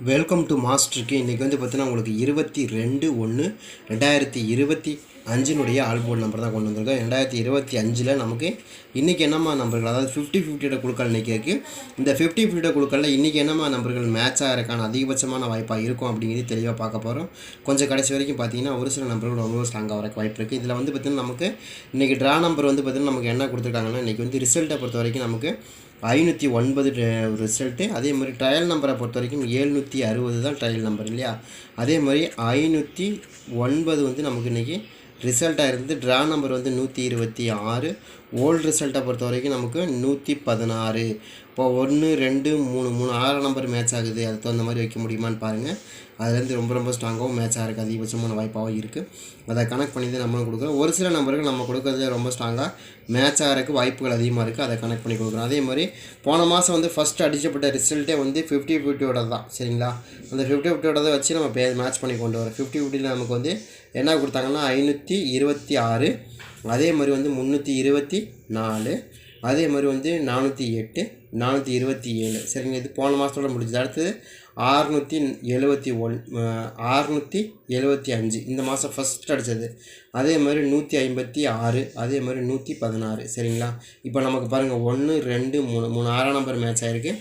Welcome to மாஸ்டருக்கு இன்றைக்கி வந்து பார்த்தீங்கன்னா உங்களுக்கு இருபத்தி ரெண்டு ஒன்று ரெண்டாயிரத்தி இருபத்தி அஞ்சினுடைய ஆல்போர்ட் நம்பர் தான் கொண்டு வந்திருக்கோம். ரெண்டாயிரத்தி இருபத்தி அஞ்சில் நமக்கு இன்றைக்கி என்னம்மா நம்பர்கள்? அதாவது ஃபிஃப்டி ஃபிஃப்டியோட குழுக்கள் இன்றைக்கி இருக்குது இந்த ஃபிஃப்டி ஃபிஃப்டியோட குழுக்களில் இன்றைக்கி என்னம்மா நம்பர்கள் மேட்ச் இருக்கான அதிகபட்சமான வாய்ப்பாக இருக்கும் அப்படிங்கிறது தெளிவாக பார்க்க போகிறோம் கொஞ்சம் கடைசி வரைக்கும் பார்த்தீங்கன்னா ஒரு சில நம்பர்கள் ரொம்ப ஸ்ட்ராங்காக வரக்கு வாய்ப்பு இருக்குது இதில் வந்து பார்த்திங்கன்னா நமக்கு இன்றைக்கி ட்ரா நம்பர் வந்து பார்த்திங்கன்னா நமக்கு என்ன கொடுத்துருக்காங்கன்னா இன்றைக்கி வந்து ரிசல்ட்டை பொறுத்த வரைக்கும் நமக்கு ஐநூற்றி ஒன்பது ரிசல்ட்டு அதே மாதிரி ட்ரையல் நம்பரை பொறுத்த வரைக்கும் ஏழ்நூற்றி அறுபது தான் ட்ரையல் நம்பர் இல்லையா? அதே மாதிரி ஐநூற்றி ஒன்பது வந்து நமக்கு இன்றைக்கி ரிசல்ட்டாக இருந்து ட்ரா நம்பர் வந்து நூற்றி இருபத்தி ஆறு ஓல்டு ரிசல்ட்டை பொறுத்த வரைக்கும் நமக்கு நூற்றி பதினாறு. இப்போ ஒன்று ரெண்டு மூணு மூணு ஆறாம் நம்பர் மேட்ச் ஆகுது. அதுக்கு தகுந்த மாதிரி வைக்க முடியுமான்னு பாருங்கள் அதுலேருந்து ரொம்ப ரொம்ப ஸ்ட்ராங்காகவும் மேட்சாக இருக்குது அதிகபட்சமான வாய்ப்பாகவும் இருக்குது அதை கனெக்ட் பண்ணி தான் நம்மளும் கொடுக்குறோம். ஒரு சில நம்பர்கள் நம்ம கொடுக்குறதுல ரொம்ப ஸ்ட்ராங்காக மேட்ச் ஆகிறதுக்கு வாய்ப்புகள் அதிகமாக இருக்குது அதை கனெக்ட் பண்ணி கொடுக்குறோம். அதே மாதிரி போன மாதம் வந்து ஃபஸ்ட்டு அடிக்கப்பட்ட ரிசல்ட்டே வந்து ஃபிஃப்டி ஃபிஃப்டியோட தான். சரிங்களா? அந்த ஃபிஃப்டி ஃபிஃப்டியோட வச்சு நம்ம பே மேட்ச் பண்ணி கொண்டு வரோம். ஃபிஃப்டி ஃபிஃப்டியில் நமக்கு வந்து என்ன கொடுத்தாங்கன்னா ஐநூற்றி இருபத்தி ஆறு. அதே மாதிரி வந்து முந்நூற்றி இருபத்தி நாலு. அதே மாதிரி வந்து நானூற்றி எட்டு நானூற்றி இருபத்தி ஏழு. சரிங்க இது போன மாதத்தோட முடிஞ்சது. அடுத்தது ஆறுநூற்றி எழுபத்தி ஒன் ஆறுநூற்றி எழுபத்தி அஞ்சு. இந்த மாதம் ஃபஸ்ட் அடித்தது அதே மாதிரி நூற்றி ஐம்பத்தி ஆறு அதே மாதிரி நூற்றி பதினாறு. சரிங்களா? இப்போ நமக்கு பாருங்கள் ஒன்று ரெண்டு மூணு மூணு ஆறாம் நம்பர் மேட்ச் ஆகிருக்கு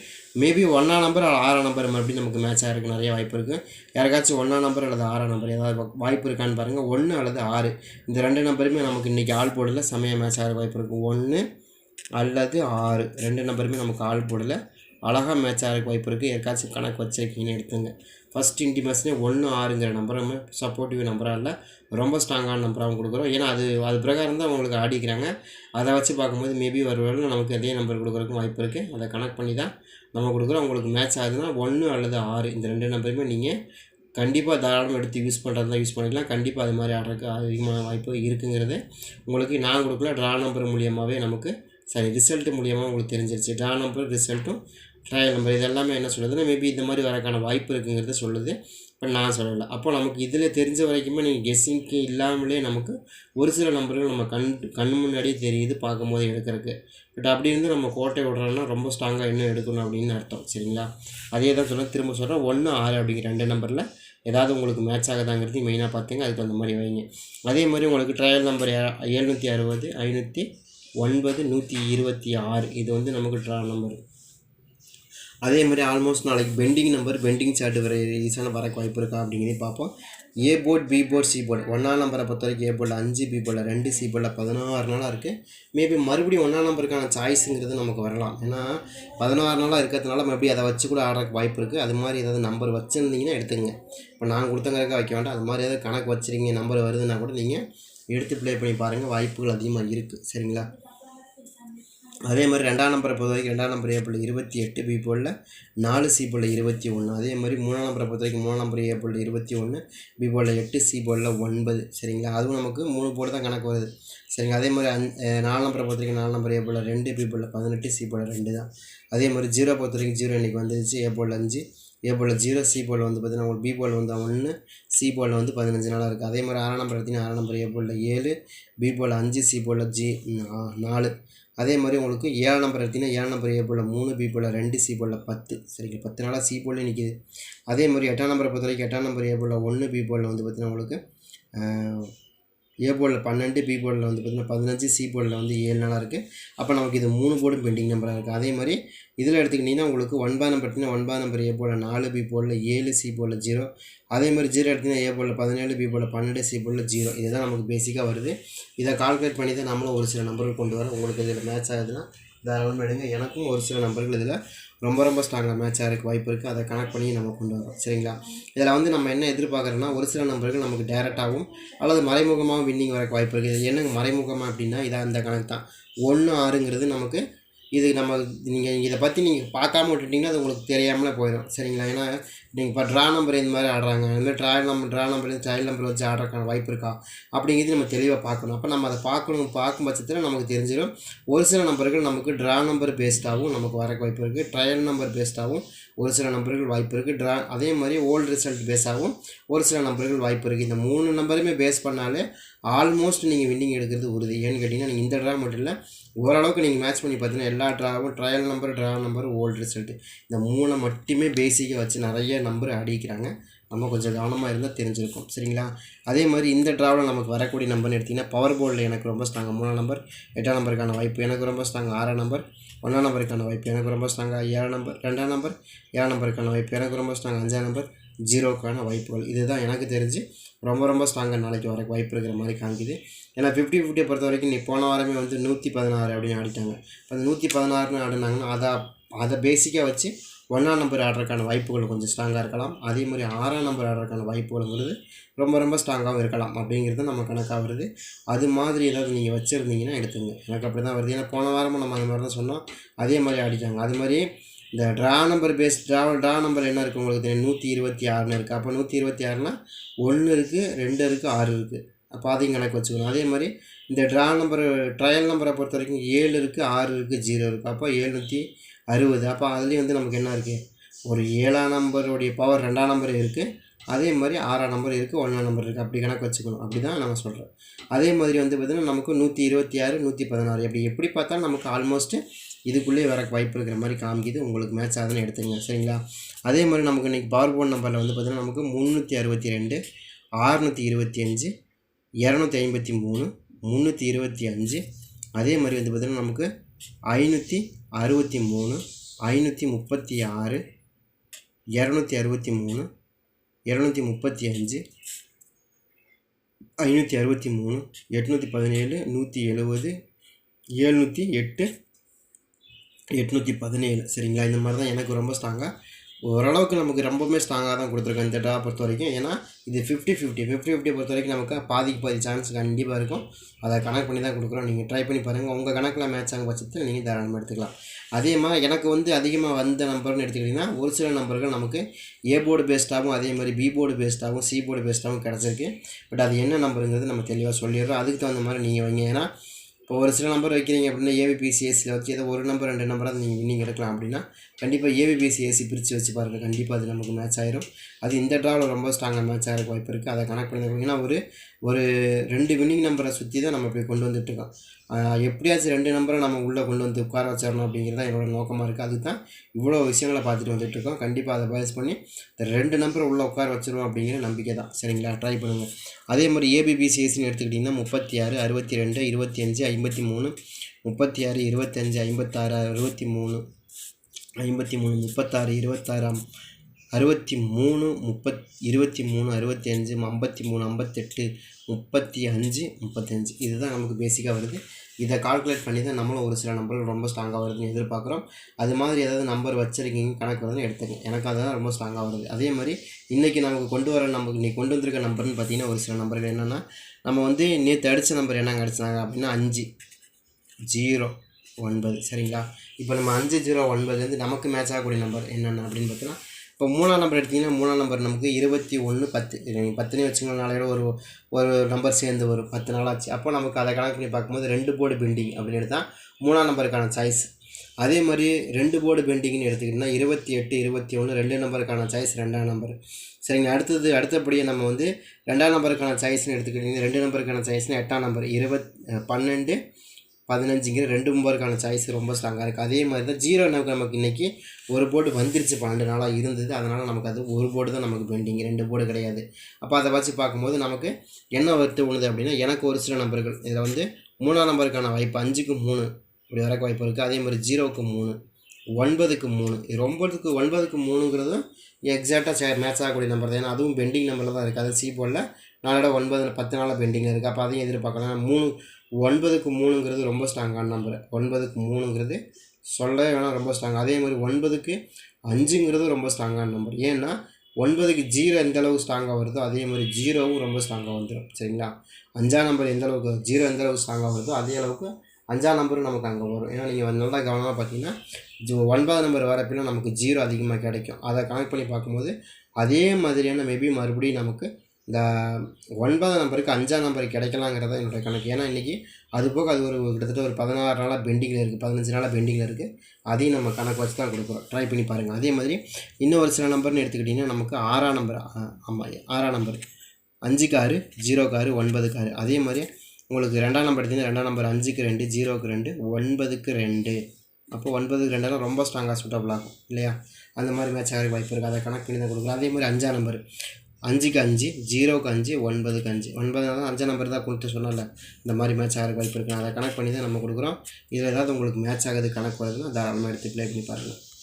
மேபி ஒன்றாம் நம்பர் ஆறாம் நம்பர் மறுபடியும் நமக்கு மேட்ச் ஆகிருக்கு நிறைய வாய்ப்பு இருக்குது யாருக்காச்சும் ஒன்றாம் நம்பர் அல்லது ஆறாம் நம்பர் ஏதாவது வாய்ப்பு இருக்கான்னு பாருங்கள் ஒன்று அல்லது ஆறு. இந்த ரெண்டு நம்பருமே நமக்கு இன்றைக்கி ஆள் போடல செமையாக மேட்ச் ஆகிற வாய்ப்பு இருக்குது ஒன்று அல்லது ஆறு. ரெண்டு நம்பருமே நமக்கு ஆள் போடல. அழகாக மேட்ச் ஆகிறதுக்கு வாய்ப்பு இருக்குது யாருக்காச்சும் கணக்கு வச்சுருக்கீங்கன்னு எடுத்துங்க. ஃபஸ்ட் இன்டிமேஷனே ஒன்று ஆறுங்கிற நம்பரும் சப்போர்ட்டிவ் நம்பராக இல்லை ரொம்ப ஸ்ட்ராங்கான நம்பராகவும் கொடுக்குறோம். ஏன்னா அது அது பிரகாரம் தான் அவங்களுக்கு ஆடிக்கிறாங்க. அதை வச்சு பார்க்கும்போது மேபி வருவாங்க நமக்கு அதே நம்பர் கொடுக்குறதுக்கும் வாய்ப்பு இருக்குது அதை கனெக்ட் பண்ணி தான் நம்ம கொடுக்குறோம். உங்களுக்கு மேட்ச் ஆகுதுன்னா ஒன்று அல்லது ஆறு இந்த ரெண்டு நம்பருமே நீங்கள் கண்டிப்பாக தாராளமாக எடுத்து யூஸ் பண்ணுறது தான் யூஸ் பண்ணிக்கலாம். கண்டிப்பாக அது மாதிரி ஆடுறதுக்கு அதிகமான வாய்ப்பு இருக்குங்கிறது உங்களுக்கு நான் கொடுக்கல. ட்ரா நம்பர் மூலியமாகவே நமக்கு சரி ரிசல்ட் மூலியமாக உங்களுக்கு தெரிஞ்சிருச்சு. ட்ரா நம்பர் ரிசல்ட்டும் ட்ரையல் நம்பர் இது எல்லாமே என்ன சொல்லுதுன்னா மேபி இந்த மாதிரி வரக்கான வாய்ப்பு இருக்குங்கிறத சொல்லுது. இப்போ நான் சொல்லலை. அப்போ நமக்கு இதில் தெரிஞ்ச வரைக்குமே நீங்கள் கெஸ்ஸிங்க்கு இல்லாமலே நமக்கு ஒரு சில நம்பர்கள் நம்ம கண் கண் முன்னாடியே தெரியுது பார்க்கும்போது எடுக்கிறதுக்கு. பட் அப்படி இருந்து நம்ம கோட்டை விடுறோம்னா ரொம்ப ஸ்ட்ராங்காக இன்னும் எடுக்கணும் அப்படின்னு அர்த்தம். சரிங்களா? அதே தான் சொல்ல திரும்ப சொல்கிறேன் ஒன்று ஆறு அப்படிங்கிற ரெண்டு நம்பரில் ஏதாவது உங்களுக்கு மேட்ச் ஆகுதாங்கிறது மெயினாக பார்த்தீங்க. அதுக்கு அந்த மாதிரி வைங்க. அதே மாதிரி உங்களுக்கு ட்ரையல் நம்பர் ஏழ்நூற்றி அறுபது ஐநூற்றி ஒன்பது நூற்றி இருபத்தி ஆறு. இது வந்து நமக்கு ட்ரா நம்பர் அதே மாதிரி ஆல்மோஸ்ட் நாளைக்கு பெண்டிங் நம்பர் பெண்டிங் சார்ட் வர ஈஸியான வரக்கு வாய்ப்பு இருக்கா அப்படிங்கிறதையும் பார்ப்போம். A board B board C board ஒன்றாம் நம்பரை பொறுத்த வரைக்கும் ஏ போர்டில் அஞ்சு பி போர்டில் ரெண்டு சி போர்டில் பதினாறு நாளாக இருக்குது மேபி மறுபடியும் ஒன்றாம் நம்பருக்கான சாய்ஸுங்கிறது நமக்கு வரலாம். ஏன்னா பதினாறு நாளாக இருக்கிறதுனால மறுபடியும் அதை வச்சு கூட ஆடுறதுக்கு வாய்ப்பு இருக்குது அது மாதிரி ஏதாவது நம்பர் வச்சுருந்தீங்கன்னா எடுத்துங்க இப்போ நான் கொடுத்தங்கிறக்க வைக்க வேண்டாம். அது மாதிரி ஏதாவது கணக்கு வச்சுருங்க நம்பர் வருதுன்னா கூட நீங்கள் எடுத்து ப்ளே பண்ணி பாருங்கள் வாய்ப்புகள் அதிகமாக இருக்குது சரிங்களா? அதே மாதிரி ரெண்டாம் நம்பரை பொறுத்த வரைக்கும் ரெண்டாம் நம்பர் ஏ புள்ளி இருபத்தி எட்டு பி போலில் நாலு சி போலில் இருபத்தி ஒன்று. அதே மாதிரி மூணாம் நம்பரை பொறுத்த வரைக்கும் மூணாம் நம்பர் ஏ புள்ளி இருபத்தி ஒன்று பி போலில் எட்டு சி போலில் ஒன்பது. சரிங்களா? அதுவும் நமக்கு மூணு போல் தான் கணக்கு வருது. சரிங்க அதே மாதிரி அஞ் நாலு நம்பரை பொறுத்த வரைக்கும் நாலு நம்பர் ஏ போலில் ரெண்டு பி போலில் பதினெட்டு சி போலில் ரெண்டு தான். அதே மாதிரி ஜீரோ பொறுத்த வரைக்கும் ஜீரோ இன்றைக்கி வந்துருச்சு. ஏ போலில் அஞ்சு ஏ ஜீரோ சி வந்து பார்த்தீங்கன்னா உங்களுக்கு பி போலில் வந்து ஒன்று சி போலில் வந்து பதினஞ்சு நாளாக இருக்குது அதே மாதிரி ஆறாம் நம்பர் எடுத்திங்கன்னா ஆறாம் நம்பர் ஏ போலில் ஏழு பி அஞ்சு சி போலில் ஜி நாலு. அதே மாதிரி உங்களுக்கு ஏழாம் நம்பர் எடுத்திங்கன்னா ஏழாம் நம்பர் ஏ போல் மூணு பி போல் ரெண்டு சி போல் பத்து. சரிங்க பத்து நாளாக சி போல் நிற்கிது அதே மாதிரி எட்டாம் நம்பரை பொறுத்த வரைக்கும் எட்டாம் நம்பர் ஏ போல் ஒன்று பி போல் வந்து பார்த்திங்கன்னா உங்களுக்கு ஏ போர்டில் பன்னெண்டு பி போர்டில் வந்து பார்த்திங்கன்னா பதினஞ்சு சி போர்டில் வந்து ஏழு நாளாக இருக்குது. அப்போ நமக்கு இது மூணு போர்டும் பெண்டிங் நம்பராக இருக்குது. அதே மாதிரி இதில் எடுத்துக்கிட்டிங்கன்னா உங்களுக்கு ஒன்பது நம்பர் எடுத்திங்கன்னா ஒன்பது நம்பர் ஏ போர்டில் நாலு பி போர்டில் ஏழு சி போர்டில் ஜீரோ அதே மாதிரி ஜீரோ எடுத்திங்கன்னா ஏ போர்டில் பதினேழு பி போர்டில் பன்னெண்டு சி போர்டில் ஜீரோ இதுதான் நமக்கு பேசிக்காக வருது. இதை கால்குலேட் பண்ணி தான் நம்மளும் ஒரு சில நம்பர்கள் கொண்டு வரோம் உங்களுக்கு இதில் மேட்ச் ஆகுதுன்னா தாராளமாக எடுங்க. எனக்கும் ஒரு சில நம்பர்கள் இதில் ரொம்ப ரொம்ப ஸ்ட்ராங்காக மேட்ச் இருக்குது வாய்ப்பு இருக்குது அதை கனெக்ட் பண்ணி நம்ம கொண்டு வரோம். சரிங்களா? இதில் வந்து நம்ம என்ன எதிர்பார்க்குறோன்னா ஒரு சில நம்பர்கள் நமக்கு டேரெக்டாகவும் அல்லது மறைமுகமாகவும் வின்னிங் வரக்கு வாய்ப்பு இருக்குது இது என்னங்க மறைமுகமாக அப்படின்னா இதாக இந்த கணக்கு தான். ஒன்று ஆறுங்கிறது நமக்கு இது நம்ம நீங்கள் இதை பற்றி நீங்கள் பார்க்காம விட்டுட்டிங்கன்னா அது உங்களுக்கு தெரியாமலே போயிடும் சரிங்களா? ஏன்னா நீங்கள் இப்போ ட்ரா நம்பர் இந்த மாதிரி ஆடுறாங்க. இந்த மாதிரி trial number draw number child number வச்சு ஆடுறதுக்கான வாய்ப்பு இருக்கா? அப்படிங்கிறது நம்ம தெளிவாக பார்க்கணும். அப்போ நம்ம அதை பார்க்கணும் பார்க்கும் பட்சத்தில் நமக்கு தெரிஞ்சிடும் ஒரு சில நம்பர்கள் நமக்கு ட்ரா நம்பர் பேஸ்டாகவும் நமக்கு வரக்கு வாய்ப்பு இருக்குது ட்ரையல் நம்பர் பேஸ்டாகவும் ஒரு சில நம்பர்கள் வாய்ப்பு இருக்குது ட்ரா அதே மாதிரி ஓல்டு ரிசல்ட் பேஸாகவும் ஒரு சில நம்பர்கள் வாய்ப்பு இருக்குது இந்த மூணு நம்பருமே பேஸ் பண்ணாலே ஆல்மோஸ்ட் நீங்கள் வின்னிங் எடுக்கிறது உறுதி. ஏன்னு கேட்டிங்கன்னா நீங்கள் இந்த ட்ரா மட்டும் இல்லை ஓரளவுக்கு நீங்கள் மேட்ச் பண்ணி பார்த்தீங்கன்னா எல்லா ட்ராவும் trial number draw number old result இந்த மூணை மட்டுமே பேசிக்காக வச்சு நிறைய நம்பர் அடிக்கிறாங்க. நம்ம கொஞ்சம் கவனமாக இருந்தால் தெரிஞ்சிருக்கும். சரிங்களா? அதே மாதிரி இந்த ட்ராவில் நமக்கு வரக்கூடிய நம்பர்னு எடுத்திங்கன்னா பவர் போர்டில் எனக்கு ரொம்ப ஸ்ட்ராங் மூணாம் நம்பர் எட்டாம் நம்பருக்கான வாய்ப்பு. எனக்கு ரொம்ப ஸ்ட்ராங் ஆறாம் நம்பர் ஒன்றாம் நம்பருக்கான வாய்ப்பு. எனக்கு ரொம்ப ஸ்ட்ராங்காக ஏழாம் நம்பர் ரெண்டாம் நம்பர் ஏழாம் நம்பருக்கான வாய்ப்பு. எனக்கு ரொம்ப ஸ்ட்ராங் அஞ்சாம் நம்பர் ஜீரோக்கான வாய்ப்புகள். இதுதான் எனக்கு தெரிஞ்சு ரொம்ப ரொம்ப ஸ்ட்ராங்காக நாளைக்கு வர வாய்ப்பு இருக்கிற மாதிரி காமிக்குது. ஏன்னா ஃபிஃப்டி ஃபிஃப்டியை பொறுத்த வரைக்கும் நீ போன வாரமே வந்து நூற்றி பதினாறு அப்படின்னு ஆடிட்டாங்க. இப்போ அந்த நூற்றி பதினாறுன்னு ஆடினாங்கன்னா அதை அதை பேசிக்காக வச்சு ஒன்றாம் நம்பர் ஆடுறதுக்கான வாய்ப்புகள் கொஞ்சம் ஸ்ட்ராங்காக இருக்கலாம். அதே மாதிரி ஆறாம் நம்பர் ஆடுறதுக்கான வாய்ப்புகளுங்கிறது ரொம்ப ரொம்ப ஸ்ட்ராங்காகவும் இருக்கலாம். அப்படிங்கிறது நம்ம கணக்காக வருது. அது மாதிரி ஏதாவது நீங்கள் வச்சுருந்தீங்கன்னா எடுத்துங்க. எனக்கு அப்படி தான் வருது. ஏன்னா போன வாரமும் நம்ம அந்த மாதிரி தான் சொன்னோம். அதே மாதிரி ஆடிட்டாங்க. அது மாதிரி இந்த draw number base draw draw number என்ன இருக்குது உங்களுக்கு தெரியும்? நூற்றி இருபத்தி ஆறுன்னு இருக்குது அப்போ நூற்றி இருபத்தி ஆறுனா ஒன்று இருக்குது ரெண்டு இருக்குது ஆறு இருக்குது அப்போ அதையும் கணக்கு வச்சுக்கணும். அதே மாதிரி இந்த ட்ரா நம்பர் ட்ரையல் நம்பரை பொறுத்த வரைக்கும் ஏழு இருக்குது ஆறு இருக்குது ஜீரோ இருக்குது அப்போ ஏழ்நூற்றி அறுபது. அப்போ அதுலேயும் வந்து நமக்கு என்ன இருக்குது ஒரு ஏழாம் நம்பருடைய பவர் ரெண்டாம் நம்பர் இருக்குது அதே மாதிரி ஆறாம் நம்பர் இருக்குது ஒன்றாம் நம்பர் இருக்குது அப்படி கணக்கு வச்சுக்கணும். அப்படி தான் நம்ம சொல்கிறோம் அதே மாதிரி வந்து பார்த்திங்கன்னா நமக்கு நூற்றி இருபத்தி ஆறு நூற்றி பதினாறு. அப்படி எப்படி பார்த்தாலும் நமக்கு ஆல்மோஸ்ட்டு இதுக்குள்ளேயே வர வாய்ப்பு இருக்கிற மாதிரி காமிக்குது. உங்களுக்கு மேட்ச் ஆகுதுன்னு எடுத்துங்க சரிங்களா? அதே மாதிரி நமக்கு இன்றைக்கி பவர் போர்ட் நம்பரில் வந்து பார்த்திங்கன்னா நமக்கு முந்நூற்றி அறுபத்தி ரெண்டு ஆறுநூற்றி இருபத்தி அஞ்சு இரநூத்தி ஐம்பத்தி மூணு முந்நூற்றி இருபத்தி அஞ்சு. அதே மாதிரி வந்து பார்த்திங்கன்னா நமக்கு ஐநூற்றி அறுபத்தி மூணு ஐநூற்றி முப்பத்தி ஆறு இரநூத்தி அறுபத்தி மூணு இரநூத்தி முப்பத்தி அஞ்சு ஐநூற்றி அறுபத்தி மூணு எட்நூற்றி பதினேழு நூற்றி எழுபது ஏழ்நூற்றி எட்டு எட்நூற்றி பதினேழு. சரிங்களா? இந்த மாதிரி தான் எனக்கு ரொம்ப ஸ்ட்ராங்காக ஓரளவுக்கு நமக்கு ரொம்பவுமே ஸ்ட்ராங்காக தான் கொடுத்துருக்கோம் இந்த ட்ரா பொறுத்த வரைக்கும். ஏன்னா இது ஃபிஃப்டி ஃபிஃப்டி ஃபிஃப்டி ஃபிஃப்டி பொறுத்த வரைக்கும் நமக்கு பாதிக்கு பாதி சான்ஸ் கண்டிப்பாக இருக்கும். அதை கணக்கு பண்ணி தான் கொடுக்குறோம். நீங்கள் ட்ரை பண்ணி பாருங்கள் உங்கள் கணக்கில் மேட்ச் ஆகும் பட்சத்தில் நீங்கள் தாராளமாக எடுத்துக்கலாம். அதே மாதிரி எனக்கு வந்து அதிகமாக வந்த நம்பர்னு எடுத்துக்கிட்டிங்கன்னா ஒரு சில நம்பர்கள் நமக்கு ஏ போர்டு பேஸ்டாகவும் அதே மாதிரி பி போர்டு பேஸ்டாகவும் சி போர்டு பேஸ்டாகவும் கிடச்சிருக்கு. பட் அது என்ன நம்பருங்கிறது நம்ம தெளிவாக சொல்லிடுறோம். அதுக்கு தகுந்த மாதிரி நீங்கள் வைங்க. ஏன்னா இப்போ ஒரு சில நம்பர் வைக்கிறீங்க அப்படின்னா ஏபிபிசிஎஸ்சியில் வச்சு ஏதோ ஒரு நம்பர் ரெண்டு நம்பராக நீங்கள் வின்னிங் எடுக்கலாம் அப்படின்னா கண்டிப்பாக ஏபிபிசிஎஸ்சி பிரித்து வச்சு பாருங்கள் கண்டிப்பாக அது நமக்கு மேட்ச் ஆயிரும். அது இந்த ட்ராவில் ரொம்ப ஸ்ட்ராங்காக மேட்ச் ஆகிற வாய்ப்பு இருக்குது அதை கனெக்ட் பண்ணி பார்த்தீங்கன்னா ஒரு ஒரு ரெண்டு வின்னிங் நம்பரை சுற்றி தான் நம்ம போய் கொண்டு வந்துட்டுருக்கோம் எப்படியாச்சும் ரெண்டு நம்பரை நம்ம உள்ளே கொண்டு வந்து உட்கார வச்சிடணும் அப்படிங்கிறது தான் என்னோட நோக்கமாக இருக்குது அதுக்கு தான் இவ்வளோ விஷயங்களை பார்த்துட்டு வந்துட்டுருக்கோம் கண்டிப்பாக அதை பேஸ் பண்ணி ரெண்டு நம்பரை உள்ளே உட்கார வச்சிருவோம் அப்படிங்கிற நம்பிக்கை தான். சரிங்களா? ட்ரை பண்ணுங்கள் அதே மாதிரி ஏபிபிசிஎஸ்சின்னு எடுத்துக்கிட்டிங்கன்னா முப்பத்தி ஆறு அறுபத்தி ரெண்டு இருபத்தி அஞ்சு ஐம்பத்தி மூணு முப்பத்தி ஆறு இருபத்தஞ்சு ஐம்பத்தாறு அறுபத்தி மூணு ஐம்பத்தி மூணு முப்பத்தாறு இருபத்தாறாம் அறுபத்தி மூணு முப்பத் இருபத்தி மூணு அறுபத்தி அஞ்சு ஐம்பத்தி மூணு ஐம்பத்தெட்டு முப்பத்தி அஞ்சு முப்பத்தஞ்சு. இதுதான் நமக்கு பேசிக்காக வருது. இதை கால்குலேட் பண்ணி தான் நம்மளும் ஒரு சில நம்பர் ரொம்ப ஸ்ட்ராங்காக வருதுன்னு எதிர்பார்க்குறோம். அது மாதிரி ஏதாவது நம்பர் வச்சுருக்கீங்க கணக்கு வருதுன்னு எடுத்துங்க எனக்கு அதுதான் ரொம்ப ஸ்ட்ராங்காக வருது. அதே மாதிரி இன்றைக்கி நமக்கு கொண்டு வர நமக்கு நீ கொண்டு வந்திருக்க நம்பர்னு பார்த்தீங்கன்னா ஒரு சில நம்பர்கள் என்னென்னா நம்ம வந்து நேற்று அடித்த நம்பர் என்னங்க அடிச்சாங்க அப்படின்னா அஞ்சு ஜீரோ ஒன்பது. சரிங்களா? இப்போ நம்ம அஞ்சு ஜீரோ ஒன்பதுலேருந்து நமக்கு மேட்ச் ஆகக்கூடிய நம்பர் என்னென்ன அப்படின்னு பார்த்தீங்கன்னா இப்போ மூணாம் நம்பர் எடுத்திங்கன்னா மூணாம் நம்பர் நமக்கு இருபத்தி ஒன்று பத்து. நீங்கள் பத்துனே வச்சுக்கோங்க நாளையோட ஒரு ஒரு நம்பர் சேர்ந்து வரும் பத்து நாளாச்சு. அப்போ நமக்கு அதை கணக்கு பண்ணி பார்க்கும்போது ரெண்டு போர்டு பெண்டிங் அப்படின்னு எடுத்தால் மூணாம் நம்பருக்கான சாய்ஸ் அதே மாதிரி ரெண்டு போர்டு பெண்டிங்னு எடுத்துக்கிட்டிங்கன்னா இருபத்தி எட்டு இருபத்தி ஒன்று ரெண்டு நம்பருக்கான சாய்ஸ் ரெண்டாம் நம்பர் சரிங்க அடுத்தது அடுத்தபடியே நம்ம வந்து ரெண்டாம் நம்பருக்கான சாய்ஸ்னு எடுத்துக்கிட்டிங்கன்னா ரெண்டு நம்பருக்கான சாய்ஸ்னு எட்டாம் நம்பர் இருபத் பன்னெண்டு பதினஞ்சுங்கிற ரெண்டு நம்பருக்கான சாய்ஸ் ரொம்ப ஸ்ட்ராங்காக இருக்குது அதே மாதிரி தான் ஜீரோ நமக்கு நமக்கு இன்றைக்கி ஒரு போர்டு வந்துருச்சு பன்னெண்டு நாளாக இருந்தது. அதனால் நமக்கு அது ஒரு போர்டு தான் நமக்கு பெண்டிங் ரெண்டு போர்டு கிடையாது. அப்போ அதை வச்சு பார்க்கும்போது நமக்கு என்ன வருத்து உழுது அப்படின்னா எனக்கு ஒரு சில நம்பர்கள் இதில் வந்து மூணாம் நம்பருக்கான வாய்ப்பு அஞ்சுக்கு மூணு இப்படி வரக்கு வாய்ப்பு இருக்குது அதே மாதிரி ஜீரோவுக்கு மூணு ஒன்பதுக்கு மூணு இது ஒன்பதுக்கு ஒன்பதுக்கு மூணுங்கிறதும் எக்ஸாக்டாக சே மேட்ச் ஆகக்கூடிய நம்பர் தான். ஏன்னா அதுவும் பெண்டிங் நம்பரில் தான் இருக்குது அது சி போர்டில் நாளோட ஒன்பது பத்து நாளாக பெண்டிங்கில் இருக்குது அப்போ அதையும் எதிர்பார்க்கலாம். மூணு ஒன்பதுக்கு மூணுங்கிறது ரொம்ப ஸ்ட்ராங்கான நம்பர் ஒன்பதுக்கு மூணுங்கிறது சொல்லவே வேணாம் ரொம்ப ஸ்ட்ராங் அதே மாதிரி ஒன்பதுக்கு அஞ்சுங்கிறது ரொம்ப ஸ்ட்ராங்கான நம்பர் ஏன்னா ஒன்பதுக்கு ஜீரோ எந்த அளவுக்கு ஸ்ட்ராங்காக வருதோ அதே மாதிரி ஜீரோவும் ரொம்ப ஸ்ட்ராங்காக வந்துடும் சரிங்களா? அஞ்சாம் நம்பர் எந்த அளவுக்கு ஜீரோ எந்த அளவுக்கு ஸ்ட்ராங்காக வருதோ அதே அளவுக்கு அஞ்சாம் நம்பரும் நமக்கு அங்கே வரும். ஏன்னா நீங்கள் நல்லா கவனமாக பார்த்தீங்கன்னா ஜோ ஒன்பதாம் நம்பர் வரப்பினா நமக்கு ஜீரோ அதிகமாக கிடைக்கும். அதை கனெக்ட் பண்ணி பார்க்கும்போது அதே மாதிரியான மேபி மறுபடியும் நமக்கு இந்த ஒன்பதாம் நம்பருக்கு அஞ்சாம் நம்பருக்கு கிடைக்கலாங்கிறத என்னுடைய கணக்கு. ஏன்னா இன்றைக்கி அது போக அது ஒரு கிட்டத்தட்ட ஒரு பதினாறு நாளாக பெண்டிங்கில் இருக்குது பதினஞ்சு நாளாக பெண்டிங்கில் இருக்குது அதையும் நம்ம கணக்கு வச்சு தான் கொடுக்குறோம். ட்ரை பண்ணி பாருங்கள் அதே மாதிரி இன்னும் ஒரு சில நம்பர்னு எடுத்துக்கிட்டிங்கன்னா நமக்கு ஆறாம் நம்பர் ஆமாம் ஆறாம் நம்பர். அஞ்சு காரு ஜீரோ காரு ஒன்பது காரு அதே மாதிரி உங்களுக்கு ரெண்டாம் நம்பர் எடுத்திங்கன்னா ரெண்டாம் நம்பர் அஞ்சுக்கு ரெண்டு ஜீரோக்கு ரெண்டு ஒன்பதுக்கு ரெண்டு. அப்போ ஒன்பதுக்கு ரெண்டெல்லாம் ரொம்ப ஸ்ட்ராங்காக சூட்டபிள் ஆகும். இல்லையா? அந்த மாதிரி மேட்ச் ஆகிற வாய்ப்பு இருக்குது அதை கணக்கு பண்ணி தான் கொடுக்குறோம் அதே மாதிரி அஞ்சாம் நம்பர். அஞ்சுக்கு அஞ்சு ஜீரோக்கு அஞ்சு ஒன்பதுக்கு அஞ்சு. ஒன்பதுனால தான் அஞ்சாம் நம்பர் தான் கொடுத்து சொன்னல இந்த மாதிரி மேட்ச் ஆகிற வாய்ப்பு இருக்குது அதை கணக்கு பண்ணி தான் நம்ம கொடுக்குறோம். இதில் ஏதாவது உங்களுக்கு மேட்ச் ஆகுது கணக்கு வருதுன்னா தாராளமாக எடுத்து ப்ளே பண்ணி பாருங்கள்